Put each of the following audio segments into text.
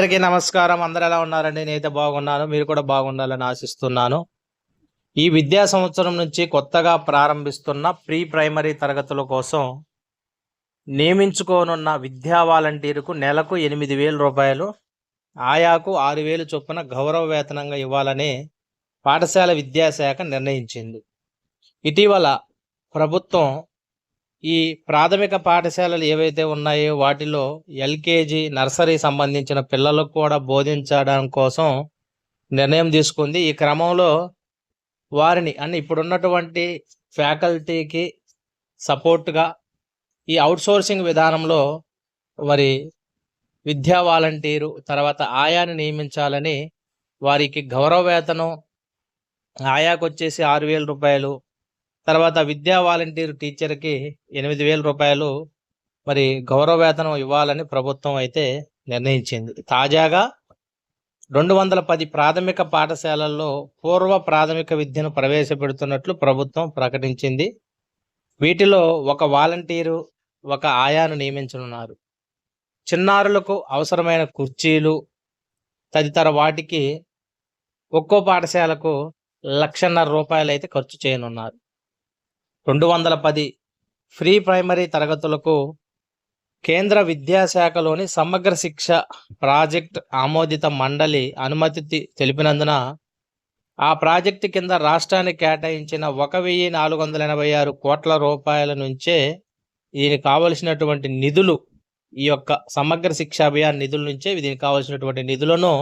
అందరికీ నమస్కారం. అందరు ఎలా ఉన్నారండి? నేనైతే బాగున్నాను. మీరు కూడా బాగుండాలని ఆశిస్తున్నాను. ఈ విద్యా సంవత్సరం నుంచి కొత్తగా ప్రారంభిస్తున్న ప్రీ ప్రైమరీ తరగతుల కోసం నియమించుకోనున్న విద్యా వాలంటీర్కు నెలకు ఎనిమిది వేల రూపాయలు ఆయాకు ఆరు వేలు చొప్పున గౌరవ వేతనంగా ఇవ్వాలని పాఠశాల విద్యాశాఖ నిర్ణయించింది. ఇటీవల ప్రభుత్వం ఈ ప్రాథమిక పాఠశాలలు ఏవైతే ఉన్నాయో వాటిలో ఎల్కేజీ నర్సరీ సంబంధించిన పిల్లలకు కూడా బోధించడం కోసం నిర్ణయం తీసుకుంది. ఈ క్రమంలో వారిని అన్ని ఇప్పుడున్నటువంటి ఫ్యాకల్టీకి సపోర్ట్గా ఈ అవుట్సోర్సింగ్ విధానంలో మరి విద్యా వాలంటీరు తర్వాత ఆయాని నియమించాలని వారికి గౌరవ వేతనం ఆయాకు వచ్చేసి ఆరు వేల రూపాయలు తర్వాత విద్యా వాలంటీర్ టీచర్కి ఎనిమిది వేల రూపాయలు మరి గౌరవ వేతనం ఇవ్వాలని ప్రభుత్వం అయితే నిర్ణయించింది. తాజాగా రెండు వందల పది ప్రాథమిక పాఠశాలల్లో పూర్వ ప్రాథమిక విద్యను ప్రవేశపెడుతున్నట్లు ప్రభుత్వం ప్రకటించింది. వీటిలో ఒక వాలంటీరు ఒక ఆయాను నియమించనున్నారు. చిన్నారులకు అవసరమైన కుర్చీలు తదితర వాటికి ఒక్కో పాఠశాలకు లక్షన్నర రూపాయలు అయితే ఖర్చు చేయనున్నారు. రెండు వందల పది ఫ్రీ ప్రైమరీ తరగతులకు కేంద్ర విద్యాశాఖలోని సమగ్ర శిక్ష ప్రాజెక్ట్ ఆమోదిత మండలి అనుమతి తెలిపినందున ఆ ప్రాజెక్టు కింద రాష్ట్రానికి కేటాయించిన ఒక వెయ్యి నాలుగు వందల ఎనభై ఆరు కోట్ల రూపాయల నుంచే దీనికి కావలసినటువంటి నిధులు ఈ యొక్క సమగ్ర శిక్ష అభియాన్ నిధుల నుంచే దీనికి కావలసినటువంటి నిధులను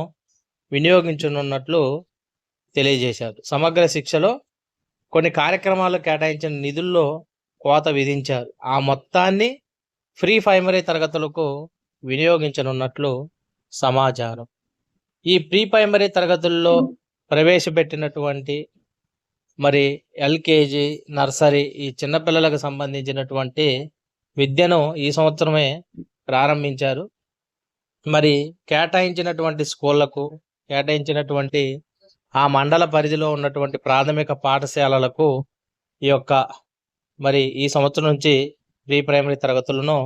వినియోగించనున్నట్లు తెలియజేశారు. సమగ్ర శిక్షలో కొన్ని కార్యక్రమాలు కేటాయించిన నిధుల్లో కోత విధించారు. ఆ మొత్తాన్ని ఫ్రీ ప్రైమరీ తరగతులకు వినియోగించనున్నట్లు సమాచారం. ఈ ప్రీ ప్రైమరీ తరగతుల్లో ప్రవేశపెట్టినటువంటి మరి ఎల్కేజీ నర్సరీ ఈ చిన్నపిల్లలకు సంబంధించినటువంటి విద్యను ఈ సంవత్సరమే ప్రారంభించారు. మరి కేటాయించినటువంటి స్కూళ్ళకు కేటాయించినటువంటి ఆ మండల పరిధిలో ఉన్నటువంటి ప్రాథమిక పాఠశాలలకు ఈ యొక్క మరి ఈ సంవత్సరం నుంచి ప్రీ ప్రైమరీ తరగతులను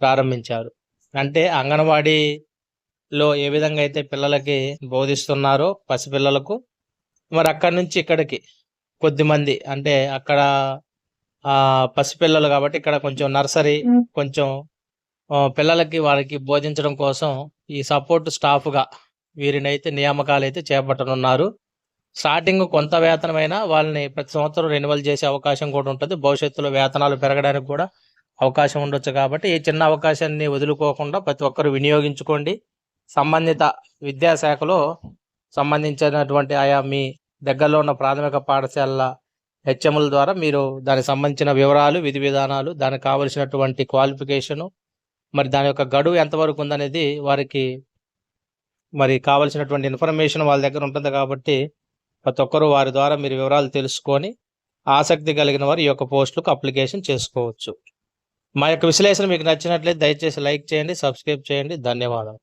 ప్రారంభించారు. అంటే అంగన్వాడీలో ఏ విధంగా అయితే పిల్లలకి బోధిస్తున్నారో పసిపిల్లలకు మరి అక్కడి నుంచి ఇక్కడికి కొద్దిమంది అంటే అక్కడ ఆ పసిపిల్లలు కాబట్టి ఇక్కడ కొంచెం నర్సరీ కొంచెం పిల్లలకి వారికి బోధించడం కోసం ఈ సపోర్ట్ స్టాఫ్గా వీరిని అయితే నియామకాలు అయితే చేపట్టనున్నారు. స్టార్టింగ్ కొంత వేతనమైనా వాళ్ళని ప్రతి సంవత్సరం రెన్యువల్ చేసే అవకాశం కూడా ఉంటుంది. భవిష్యత్తులో వేతనాలు పెరగడానికి కూడా అవకాశం ఉండొచ్చు కాబట్టి ఈ చిన్న అవకాశాన్ని వదులుకోకుండా ప్రతి ఒక్కరు వినియోగించుకోండి. సంబంధిత విద్యాశాఖలో సంబంధించినటువంటి ఆయా మీ దగ్గరలో ఉన్న ప్రాథమిక పాఠశాలల హెచ్ఎంల ద్వారా మీరు దానికి సంబంధించిన వివరాలు విధి విధానాలు దానికి కావలసినటువంటి క్వాలిఫికేషను మరి దాని యొక్క గడువు ఎంతవరకు ఉందనేది వారికి మరి కావలసినటువంటి ఇన్ఫర్మేషన్ వాళ్ళ దగ్గర ఉంటుంది కాబట్టి ప్రతి ఒక్కరు వారి ద్వారా మీరు వివరాలు తెలుసుకొని ఆసక్తి కలిగిన వారు ఈ యొక్క పోస్టులకు అప్లికేషన్ చేసుకోవచ్చు. మా యొక్క విశ్లేషణ మీకు నచ్చినట్లయితే దయచేసి లైక్ చేయండి సబ్స్క్రైబ్ చేయండి. ధన్యవాదాలు.